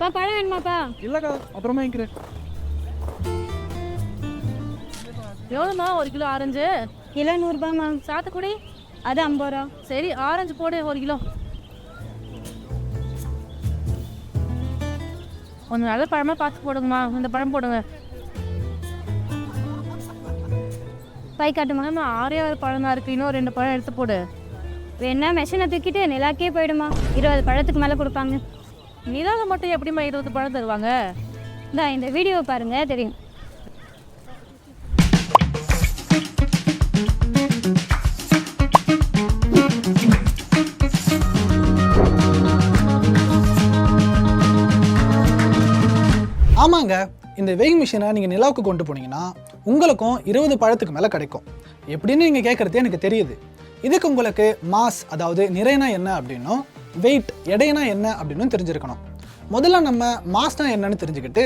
பா பழம் வேணுமாப்பா? இல்லைக்கா அப்புறமா வாங்கிக்கிறேன். எவ்வளோம்மா? ஒரு கிலோ ஆரஞ்சு. கிலோ நூறுரூபாம்மா சாத்துக்குடி? அது ஐம்பது ரூபா. சரி ஆரஞ்சு போடு ஒரு கிலோ. கொஞ்சம் நல்ல பழமாக பார்த்து போடுங்கம்மா. இந்த பழம் போடுங்க. பை காட்டுமா ஆறே ஆறு பழம் தான் இருக்குது இன்னும் ரெண்டு பழம் எடுத்து போடு. வேணா மெஷினை தூக்கிட்டு நிலாக்கே போயிடுமா. இருபது பழத்துக்கு மேலே கொடுப்பாங்க. நிலாவில் மட்டும் எப்படிம்மா இருபது பழம் தருவாங்க? இந்தா இந்த வீடியோ பாருங்க தெரியும். ஆமாங்க இந்த வெயிங் மிஷினை நீங்கள் நிலாவுக்கு கொண்டு போனீங்கன்னா உங்களுக்கும் இருபது பழத்துக்கு மேலே கிடைக்கும். எப்படின்னு நீங்கள் கேட்குறது எனக்கு தெரியுது. இதுக்கு உங்களுக்கு மாஸ் அதாவது நிறைனா என்ன அப்படின்னும் வெயிட் எடைனா என்ன அப்படின்னும் தெரிஞ்சிருக்கணும். முதல்ல நம்ம மாஸ்னா என்னன்னு தெரிஞ்சுக்கிட்டு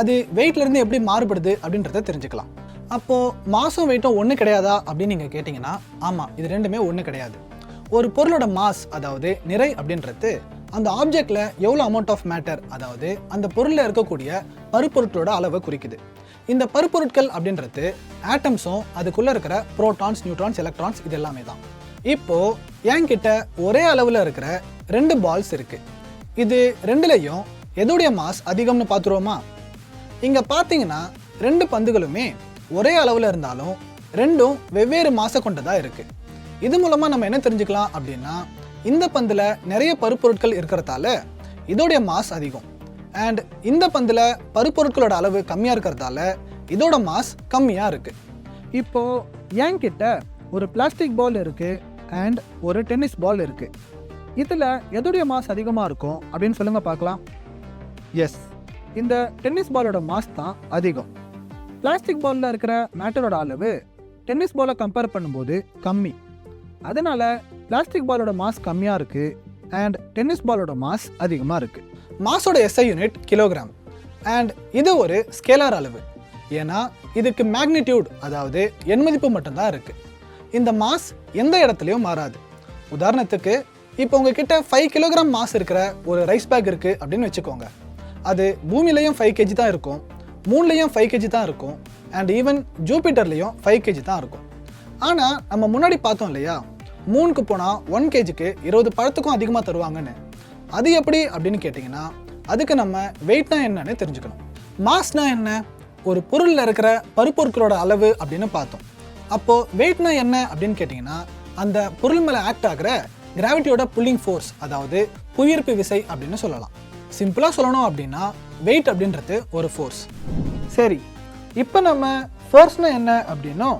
அது வெயிட்லேருந்து எப்படி மாறுபடுது அப்படின்றத தெரிஞ்சுக்கலாம். அப்போது மாஸும் வெயிட்டும் ஒன்று கிடையாதா அப்படின்னு நீங்கள் கேட்டிங்கன்னா ஆமாம் இது ரெண்டுமே ஒன்று கிடையாது. ஒரு பொருளோட மாஸ் அதாவது நிறை அப்படின்றது அந்த ஆப்ஜெக்டில் எவ்வளோ அமௌண்ட் ஆஃப் மேட்டர் அதாவது அந்த பொருளில் இருக்கக்கூடிய பருப்பொருட்களோட அளவை குறிக்குது. இந்த பருப்பொருட்கள் அப்படின்றது ஆட்டம்ஸும் அதுக்குள்ளே இருக்கிற ப்ரோட்டான்ஸ் நியூட்ரான்ஸ் எலக்ட்ரான்ஸ் இது எல்லாமே தான். இப்போது என்கிட்ட ஒரே அளவில் இருக்கிற ரெண்டு பால்ஸ் இருக்குது இது ரெண்டுலேயும் எதோடைய மாஸ் அதிகம்னு பார்த்துருவோமா? இங்கே பார்த்தீங்கன்னா ரெண்டு பந்துகளுமே ஒரே அளவில் இருந்தாலும் ரெண்டும் வெவ்வேறு மாசை கொண்டதாக இருக்குது இது மூலமாக நம்ம என்ன தெரிஞ்சுக்கலாம் அப்படின்னா இந்த பந்தில் நிறைய பருப்பொருட்கள் இருக்கிறதால இதோடைய மாஸ் அதிகம். அண்ட் இந்த பந்தில் பருப்பொருட்களோட அளவு கம்மியாக இருக்கிறதால இதோட மாஸ் கம்மியாக இருக்குது இப்போது என்கிட்ட ஒரு பிளாஸ்டிக் பால் இருக்குது அண்ட் ஒரு டென்னிஸ் பால் இருக்குது இதில் எதோடைய மாஸ் அதிகமாக இருக்கும் அப்படின்னு சொல்லுங்கள் பார்க்கலாம். எஸ் இந்த டென்னிஸ் பாலோட மாஸ் தான் அதிகம். பிளாஸ்டிக் பாலில் இருக்கிற மேட்டரோட அளவு டென்னிஸ் பாலை கம்பேர் பண்ணும்போது கம்மி. அதனால் பிளாஸ்டிக் பாலோட மாஸ் கம்மியாக இருக்குது அண்ட் டென்னிஸ் பாலோட மாஸ் அதிகமாக இருக்குது மாஸோட எஸ்ஐ யூனிட் கிலோகிராம் அண்ட் இது ஒரு ஸ்கேலார் அளவு. ஏன்னா இதுக்கு மேக்னிடியூட் அதாவது எண்மதிப்பு மட்டும்தான் இருக்குது இந்த மாஸ் எந்த இடத்துலையும் மாறாது. உதாரணத்துக்கு இப்போ உங்ககிட்ட ஃபைவ் கிலோகிராம் மாஸ் இருக்கிற ஒரு ரைஸ் பேக் இருக்குது அப்படின்னு வச்சுக்கோங்க. அது பூமியிலையும் ஃபைவ் கேஜி தான் இருக்கும் மூணுலேயும் ஃபைவ் கேஜி தான் இருக்கும் அண்ட் ஈவன் ஜூபிட்டர்லேயும் ஃபைவ் கேஜி தான் இருக்கும். ஆனால் நம்ம முன்னாடி பார்த்தோம் இல்லையா? மூணுக்கு போனால் ஒன் கேஜிக்கு இருபது பழத்துக்கும் அதிகமாக தருவாங்கன்னு. அது எப்படி அப்படின்னு கேட்டிங்கன்னா அதுக்கு நம்ம வெயிட்னா என்னன்னு தெரிஞ்சுக்கணும். மாஸ்னா என்ன? ஒரு பொருளில் இருக்கிற பருப்பொருட்களோட அளவு அப்படின்னு பார்த்தோம். அப்போது வெயிட்னா என்ன அப்படின்னு கேட்டிங்கன்னா அந்த பொருள் மேலே ஆக்ட் ஆகிற கிராவிட்டியோட புல்லிங் ஃபோர்ஸ் அதாவது புவியீர்ப்பு விசை அப்படின்னு சொல்லலாம். சிம்பிளாக சொல்லணும் அப்படின்னா வெயிட் அப்படின்றது ஒரு ஃபோர்ஸ் சரி இப்போ நம்ம ஃபோர்ஸ்னால் என்ன அப்படின்னும்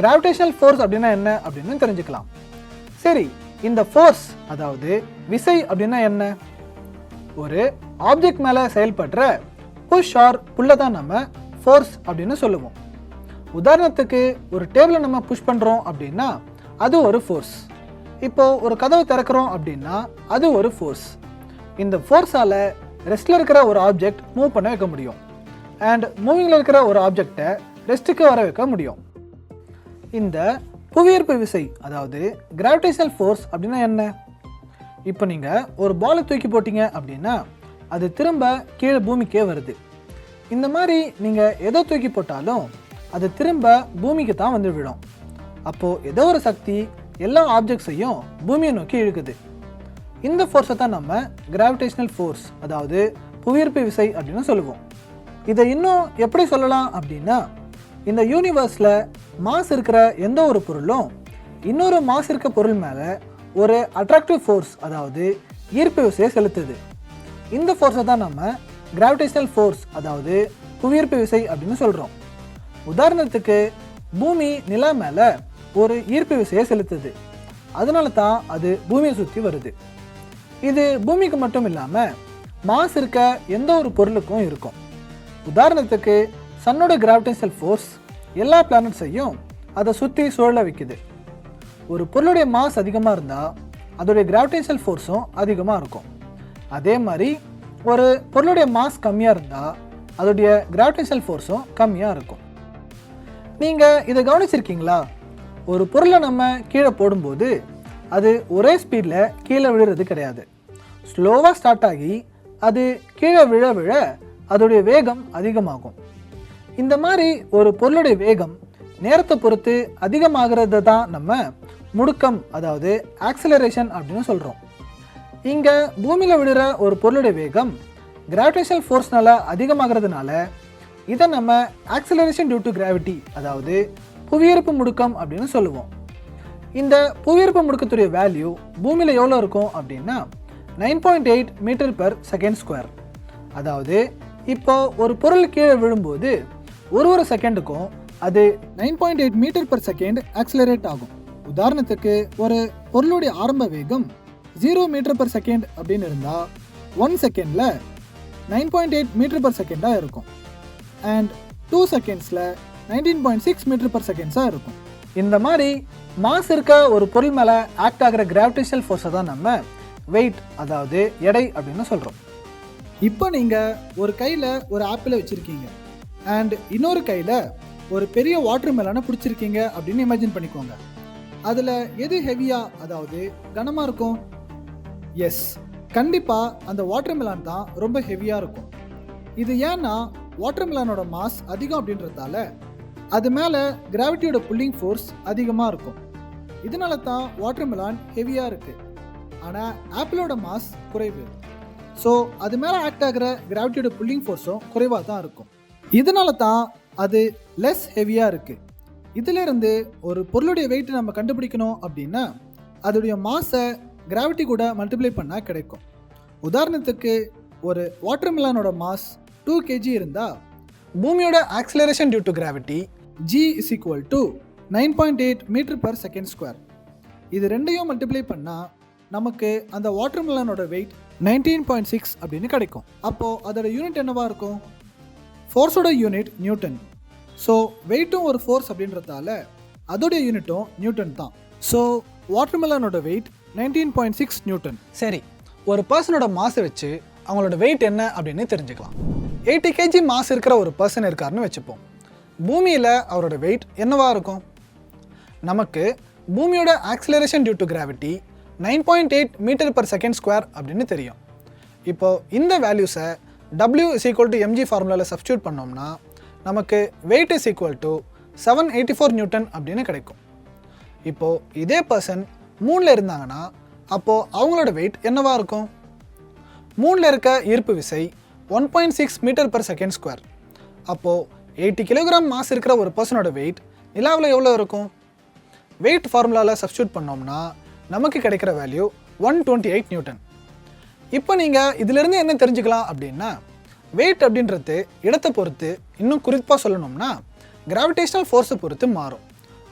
கிராவிடேஷனல் ஃபோர்ஸ் அப்படின்னா என்ன அப்படின்னு தெரிஞ்சுக்கலாம். சரி இந்த ஃபோர்ஸ் அதாவது விசை அப்படின்னா என்ன? ஒரு ஆப்ஜெக்ட் மேலே செயல்படுற புஷ் ஆர் புல்லை தான் நம்ம ஃபோர்ஸ் அப்படின்னு சொல்லுவோம். உதாரணத்துக்கு ஒரு டேபிளை நம்ம புஷ் பண்ணுறோம் அப்படின்னா அது ஒரு ஃபோர்ஸ் இப்போ ஒரு கதவை திறக்கிறோம் அப்படின்னா அது ஒரு ஃபோர்ஸ் இந்த ஃபோர்ஸால் ரெஸ்ட்டில் இருக்கிற ஒரு ஆப்ஜெக்ட் மூவ் பண்ண வைக்க முடியும். அண்ட் மூவிங்கில் இருக்கிற ஒரு ஆப்ஜெக்டை ரெஸ்ட்டுக்கு வர வைக்க முடியும். இந்த புவியீர்ப்பு விசை அதாவது கிராவிடேஷனல் ஃபோர்ஸ் அப்படின்னா என்ன? இப்போ நீங்கள் ஒரு பாலை தூக்கி போட்டீங்க அப்படின்னா அது திரும்ப கீழே பூமிக்கே வருது. இந்த மாதிரி நீங்கள் எதை தூக்கி போட்டாலும் அது திரும்ப பூமிக்கு தான் வந்து விடும் அப்போது ஏதோ ஒரு சக்தி எல்லா ஆப்ஜெக்ட்ஸையும் பூமியை நோக்கி இழுக்குது. இந்த ஃபோர்ஸை தான் நம்ம கிராவிடேஷனல் ஃபோர்ஸ் அதாவது புவியீர்ப்பு விசை அப்படின்னு சொல்லுவோம். இதை இன்னும் எப்படி சொல்லலாம் அப்படின்னா இந்த யூனிவர்ஸில் மாஸ் இருக்கிற எந்த ஒரு பொருளும் இன்னொரு மாஸ் இருக்க பொருள் மேலே ஒரு அட்ராக்டிவ் ஃபோர்ஸ் அதாவது ஈர்ப்பு விசையை செலுத்துது. இந்த ஃபோர்ஸை தான் நம்ம கிராவிடேஷனல் ஃபோர்ஸ் அதாவது புவியீர்ப்பு விசை அப்படின்னு சொல்கிறோம் உதாரணத்துக்கு பூமி நிலா மேலே ஒரு ஈர்ப்பு விசையை செலுத்துது. அதனால தான் அது பூமியை சுற்றி வருது. இது பூமிக்கு மட்டும் இல்லாமல் மாஸ் இருக்க எந்த ஒரு பொருளுக்கும் இருக்கும். உதாரணத்துக்கு சன்னோட கிராவிடேஷனல் ஃபோர்ஸ் எல்லா பிளானட்ஸையும் அதை சுற்றி சுழல வைக்குது. ஒரு பொருளுடைய மாஸ் அதிகமாக இருந்தால் அதோடைய கிராவிடேஷனல் ஃபோர்ஸும் அதிகமாக இருக்கும். அதே மாதிரி ஒரு பொருளுடைய மாஸ் கம்மியாக இருந்தால் அதோடைய கிராவிடேஷனல் ஃபோர்ஸும் கம்மியாக இருக்கும். நீங்கள் இதை கவனிச்சிருக்கீங்களா? ஒரு பொருளை நம்ம கீழே போடும்போது அது ஒரே ஸ்பீடில் கீழே விழுறது கிடையாது. ஸ்லோவாக ஸ்டார்ட் ஆகி அது கீழே விழ விழ அதோடைய வேகம் அதிகமாகும். இந்த மாதிரி ஒரு பொருளுடைய வேகம் நேரத்தை பொறுத்து அதிகமாகிறது தான் நம்ம முடுக்கம் அதாவது ஆக்சிலரேஷன் அப்படின்னு சொல்கிறோம் இங்கே பூமியில் விழுற ஒரு பொருளுடைய வேகம் கிராவிடேஷனல் ஃபோர்ஸ்னால அதிகமாகிறதுனால இதை நம்ம ஆக்சிலரேஷன் டியூ டு கிராவிட்டி அதாவது புவியீர்ப்பு முடுக்கம் அப்படின்னு சொல்லுவோம். இந்த புவியீர்ப்பு முடுக்கத்துடைய வேல்யூ பூமியில் எவ்வளோ இருக்கும் அப்படின்னா nine point eight metre per second square அதாவது இப்போ ஒரு பொருள் கீழே விழும்போது ஒரு ஒரு செகண்டுக்கும் அது nine point eight metre per second accelerate ஆகும். உதாரணத்துக்கு ஒரு பொருளுடைய ஆரம்ப வேகம் ஜீரோ மீட்டர் பர் செகண்ட் அப்படின்னு இருந்தால் ஒன் செகண்டில் nine point eight metre per செகண்டாக இருக்கும். அண்ட் டூ செகண்ட்ஸில் nineteen point six metre per செகண்ட்ஸாக இருக்கும். இந்த மாதிரி மாஸ் இருக்க ஒரு பொருள் மேலே ஆக்ட் ஆகிற கிராவிடேஷனல் ஃபோர்ஸை தான் நம்ம வெயிட் அதாவது எடை அப்படின்னு சொல்கிறோம் இப்போ நீங்கள் ஒரு கையில் ஒரு ஆப்பிளை வச்சுருக்கீங்க. அண்ட் இன்னொரு கையில் ஒரு பெரிய வாட்டர் மெலனை பிடிச்சிருக்கீங்க அப்படின்னு இமேஜின் பண்ணிக்கோங்க. அதில் எது ஹெவியாக அதாவது கனமாக இருக்கும்? எஸ் கண்டிப்பாக அந்த வாட்டர் மெலான் தான் ரொம்ப ஹெவியாக இருக்கும். இது ஏன்னா வாட்டர் மெலானோட மாஸ் அதிகம் அப்படின்றதால அது மேலே கிராவிட்டியோட புல்லிங் ஃபோர்ஸ் அதிகமாக இருக்கும். இதனால தான் வாட்டர் மெலான் ஹெவியாக இருக்குது ஆனால் ஆப்பிளோட மாஸ் குறைவு. ஸோ அது மேலே ஆக்ட் ஆகிற கிராவிட்டியோட புல்லிங் ஃபோர்ஸும் குறைவாக தான் இருக்கும். இதனால தான் அது லெஸ் ஹெவியாக இருக்குது இதிலிருந்து ஒரு பொருளுடைய வெயிட்டை நம்ம கண்டுபிடிக்கணும் அப்படின்னா அதோடைய மாஸை கிராவிட்டி கூட மல்டிப்ளை பண்ணால் கிடைக்கும். உதாரணத்துக்கு ஒரு வாட்டர் மிலானோட மாஸ் டூ கேஜி இருந்தால் பூமியோட acceleration due to gravity G is equal to nine point eight metre per second square இது ரெண்டையும் மல்டிப்ளை பண்ணால் நமக்கு அந்த வாட்டர் மிலானோட வெயிட் நைன்டீன் பாயிண்ட் சிக்ஸ் அப்படின்னு கிடைக்கும். அப்போது அதோட யூனிட் என்னவாக இருக்கும்? ஃபோர்ஸோட யூனிட் நியூட்டன் ஸோ வெயிட்டும் ஒரு ஃபோர்ஸ் அப்படின்றதால அதோடைய யூனிட்டும் நியூட்டன் தான். So வாட்டர்மெலனோட weight nineteen point six newton சரி ஒரு பர்சனோட மாஸை வச்சு அவங்களோட வெயிட் என்ன அப்படின்னு தெரிஞ்சுக்கலாம். எயிட்டி கேஜி மாஸ் இருக்கிற ஒரு பர்சன் இருக்காருன்னு வச்சுப்போம். பூமியில் அவரோட வெயிட் என்னவாக இருக்கும்? நமக்கு பூமியோட acceleration due to gravity nine point eight metre per second square அப்படின்னு தெரியும். இப்போது இந்த வேல்யூஸை W is equal to MG ஃபார்முலாவில் சப்ஸ்டியூட் பண்ணோம்னா நமக்கு weight is equal to seven eighty four newton அப்படின்னு கிடைக்கும். இப்போது இதே பர்சன் மூணில் இருந்தாங்கன்னா அப்போது அவங்களோட வெயிட் என்னவா இருக்கும்? மூணில் இருக்க ஈர்ப்பு விசை one point six metre per second square அப்போது எயிட்டி கிலோகிராம் மாஸ் இருக்கிற ஒரு பர்சனோட வெயிட் நிலாவில் எவ்வளோ இருக்கும்? வெயிட் ஃபார்முலாவில் சப்ஸ்டியூட் பண்ணோம்னா நமக்கு கிடைக்கிற value one twenty eight newton இப்போ நீங்கள் இதிலிருந்து என்ன தெரிஞ்சுக்கலாம் அப்படின்னா வெயிட் அப்படின்றது இடத்தை பொறுத்து இன்னும் குறிப்பாக சொல்லணும்னா கிராவிடேஷனல் ஃபோர்ஸை பொறுத்து மாறும்.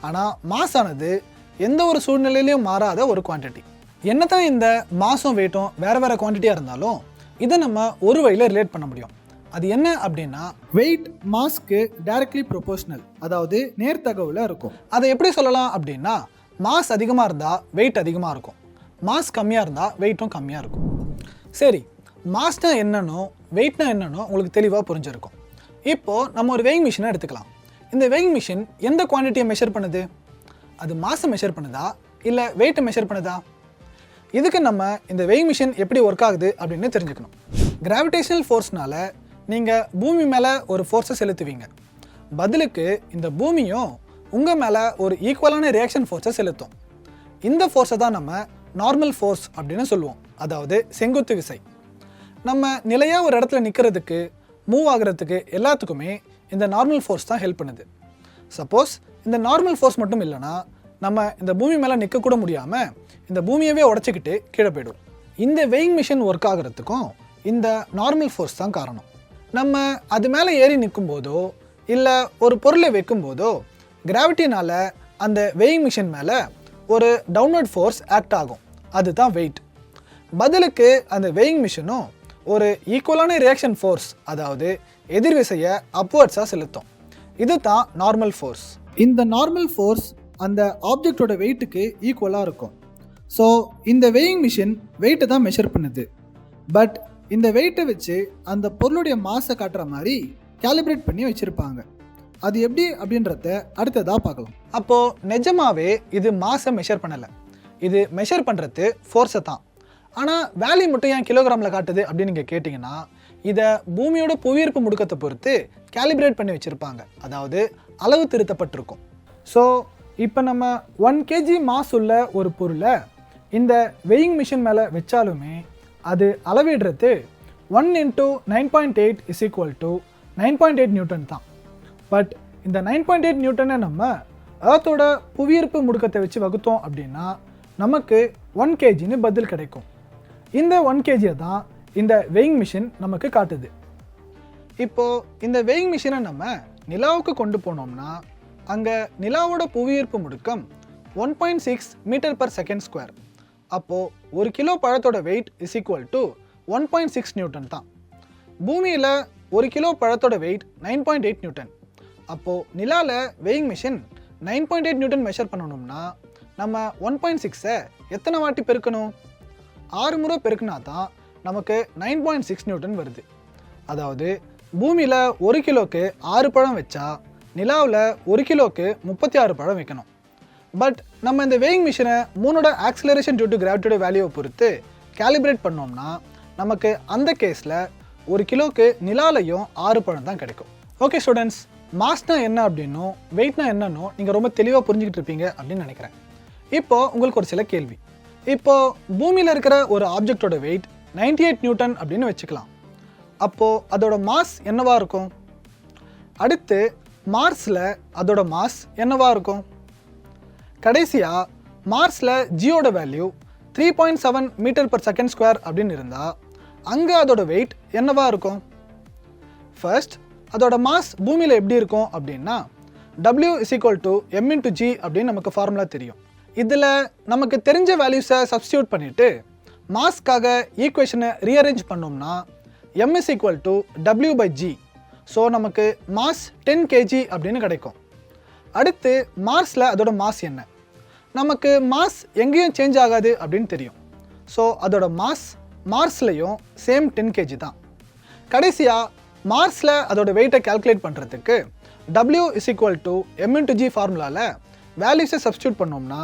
ஆனால் மாஸ் ஆனது எந்த ஒரு சூழ்நிலையிலையும் மாறாத ஒரு குவான்டிட்டி என்னதான் இந்த மாஸும் வெயிட்டும் வேறு வேறு குவான்டிட்டியாக இருந்தாலும் இதை நம்ம ஒரு வழியில் ரிலேட் பண்ண முடியும். அது என்ன அப்படின்னா வெயிட் மாஸ்க்கு டைரக்ட்லி ப்ரொபோஷனல் அதாவது நேர்த்தகவில் இருக்கும். அதை எப்படி சொல்லலாம் அப்படின்னா மாஸ் அதிகமாக இருந்தால் வெயிட் அதிகமாக இருக்கும். மாஸ் கம்மியாக இருந்தால் வெயிட்டும் கம்மியாக இருக்கும். சரி மாஸ்னா என்னன்னோ வெயிட்னா என்னன்னோ உங்களுக்கு தெளிவாக புரிஞ்சிருக்கும். இப்போது நம்ம ஒரு வெயிங் மிஷினை எடுத்துக்கலாம். இந்த வெயிங் மிஷின் எந்த குவான்டிட்டியை மெஷர் பண்ணுது? அது மாஸை மெஷர் பண்ணுதா? இல்லை வெயிட்டை மெஷர் பண்ணுதா? இதுக்கு நம்ம இந்த வெயிங் மிஷின் எப்படி ஒர்க் ஆகுது அப்படின்னு தெரிஞ்சுக்கணும். கிராவிடேஷனல் ஃபோர்ஸ்னால நீங்கள் பூமி மேலே ஒரு ஃபோர்ஸை செலுத்துவீங்க. பதிலுக்கு இந்த பூமியும் உங்கள் மேலே ஒரு ஈக்குவலான ரியாக்ஷன் ஃபோர்ஸை செலுத்தும். இந்த ஃபோர்ஸை தான் நம்ம நார்மல் ஃபோர்ஸ் அப்படின்னு சொல்லுவோம். அதாவது செங்குத்து விசை. நம்ம நிலையாக ஒரு இடத்துல நிற்கிறதுக்கு மூவ் ஆகிறதுக்கு எல்லாத்துக்குமே இந்த நார்மல் ஃபோர்ஸ் தான் ஹெல்ப் பண்ணுது. சப்போஸ் இந்த நார்மல் ஃபோர்ஸ் மட்டும் இல்லைன்னா நம்ம இந்த பூமி மேலே நிற்கக்கூட முடியாமல் இந்த பூமியவே உடச்சிக்கிட்டு கீழே போயிடும் இந்த வெயிங் மிஷின் ஒர்க் ஆகிறதுக்கும் இந்த நார்மல் ஃபோர்ஸ் தான் காரணம். நம்ம அது மேலே ஏறி நிற்கும் போதோ இல்லை ஒரு பொருளை வைக்கும் போதோ கிராவிட்டினால் அந்த வெயிங் மிஷின் மேலே ஒரு டவுன்வர்ட் ஃபோர்ஸ் ஆக்ட் ஆகும். அதுதான் வெயிட் பதிலுக்கு அந்த வெயிங் மிஷினும் ஒரு ஈக்குவலான ரியாக்ஷன் ஃபோர்ஸ் அதாவது எதிர்விசையை அப்வர்ட்ஸாக செலுத்தும். இது தான் நார்மல் ஃபோர்ஸ் இந்த நார்மல் ஃபோர்ஸ் அந்த ஆப்ஜெக்டோட வெயிட்டுக்கு ஈக்குவலாக இருக்கும். ஸோ இந்த வெயிங் மிஷின் வெயிட்டை தான் மெஷர் பண்ணுது. பட் இந்த வெயிட்டை வச்சு அந்த பொருளுடைய மாஸை காட்டுற மாதிரி கேலிப்ரேட் பண்ணி வச்சுருப்பாங்க. அது எப்படி அப்படின்றத அடுத்ததாக பார்க்கலாம். அப்போது நிஜமாவே இது மாஸை மெஷர் பண்ணலை. இது மெஷர் பண்ணுறது ஃபோர்ஸை தான். ஆனால் வேல்யூ மட்டும் ஏன் கிலோகிராமில் காட்டுது அப்படின்னு நீங்கள் கேட்டிங்கன்னா இதை பூமியோட புவியீர்ப்பு முடுக்கத்தை பொறுத்து கேலிப்ரேட் பண்ணி வச்சுருப்பாங்க. அதாவது அளவு திருத்தப்பட்டிருக்கும். ஸோ இப்போ நம்ம ஒன் கேஜி மாஸ் உள்ள ஒரு பொருளை இந்த வெயிங் மிஷின் மேலே வச்சாலுமே அது அளவிடுறது one into nine point eight is equal to nine point eight newton தான். பட் இந்த நைன் பாயிண்ட் எயிட் நியூட்டனை நம்ம ஏர்த்தோட புவியீர்ப்பு முடுக்கத்தை வச்சு வகுத்தோம் அப்படின்னா நமக்கு ஒன் கேஜின்னு பதில் கிடைக்கும். இந்த ஒன் கேஜியை தான் இந்த வெயிங் மிஷின் நமக்கு காட்டுது. இப்போது இந்த வெயிங் மிஷினை நம்ம நிலாவுக்கு கொண்டு போனோம்னா அங்கே நிலாவோட புவியீர்ப்பு முடுக்கம் one point six metre per second square அப்போது ஒரு கிலோ பழத்தோட weight is equal to one point six newton தான். பூமியில் ஒரு கிலோ பழத்தோட weight nine point eight newton அப்போது நிலாவில் weighing machine nine point eight newton measure பண்ணணும்னா நம்ம ஒன் பாயிண்ட் சிக்ஸை எத்தனை வாட்டி பெருக்கணும்? ஆறு முறை பெருக்குனா தான் நமக்கு நைன் பாயிண்ட் சிக்ஸ் நியூட்டன் வருது. அதாவது பூமியில் ஒரு கிலோக்கு ஆறு பழம் வச்சா நிலாவில் ஒரு கிலோக்கு முப்பத்தி ஆறு பழம் வைக்கணும். பட் நம்ம இந்த வெயிங் மிஷினை மூணோட ஆக்சிலரேஷன் டியூ டு கிராவிட்டியோட வேல்யூவை பொறுத்து கேலிப்ரேட் பண்ணோம்னா நமக்கு அந்த கேஸில் ஒரு கிலோக்கு நிலாலையும் ஆறு பழம் தான் கிடைக்கும். ஓகே ஸ்டூடெண்ட்ஸ் மாஸ்னா என்ன அப்படின்னும் வெயிட்னா என்னன்னும் நீங்கள் ரொம்ப தெளிவாக புரிஞ்சுக்கிட்டு இருப்பீங்க அப்படின்னு நினைக்கிறேன். இப்போ உங்களுக்கு ஒரு சில கேள்வி. இப்போ பூமியில் இருக்கிற ஒரு ஆப்ஜெக்டோட வெயிட் 98 எயிட் நியூட்டன் அப்படின்னு வச்சுக்கலாம். அப்போது அதோட மாஸ் என்னவாக இருக்கும்? அடுத்து மார்ஸில் அதோட மாஸ் என்னவாக இருக்கும்? கடைசியாக மார்ஸில் ஜியோட value three point seven metre per second square அப்படின்னு இருந்தால் அங்கே அதோட வெயிட் என்னவாக இருக்கும்? ஃபர்ஸ்ட் அதோட மாஸ் பூமியில் எப்படி இருக்கும் அப்படின்னா W is equal to M into G அப்படின்னு நமக்கு ஃபார்முலா தெரியும். இதில் நமக்கு தெரிஞ்ச வேல்யூஸை சப்ஸ்டியூட் பண்ணிவிட்டு மாஸ்க்காக ஈக்குவேஷனை ரீஅரேஞ்ச் பண்ணோம்னா M is equal to W by G so நமக்கு மாஸ் டென் கேஜி அப்படின்னு கிடைக்கும். அடுத்து மார்ஸில் அதோட மாஸ் என்ன? நமக்கு மாஸ் எங்கேயும் சேஞ்ச் ஆகாது அப்படின்னு தெரியும். ஸோ அதோட மாஸ் மார்ஸ்லேயும் சேம் டென் கேஜி தான். கடைசியாக மார்ஸில் அதோட வெயிட்டை கால்குலேட் பண்ணுறதுக்கு W is equal to M G ஃபார்முலாவில் வேல்யூஸை சப்ஸ்டியூட் பண்ணோம்னா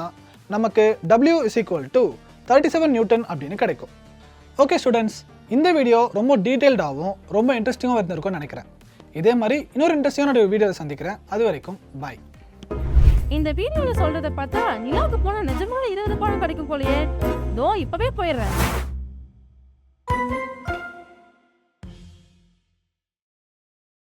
நமக்கு W is equal to thirty seven newton அப்படின்னு கிடைக்கும். ஓகே ஸ்டூடெண்ட்ஸ் இந்த வீடியோ ரொம்ப டீட்டெயில்டாகவும் ரொம்ப இன்ட்ரெஸ்டிங்காக இருந்திருக்கும்னு நினைக்கிறேன். இதே மாதிரி இன்னொரு இன்ட்ரெஸ்டிங்கான வீடியோவை சந்திக்கிறேன். அது வரைக்கும் பாய் இந்த வீடியோவில் சொல்றத பார்த்தா நிலாவுக்கு போனால் நிஜமாக இருபது பாடம் கிடைக்கும் போலயே. தோ இப்பவே போயிடுறேன்.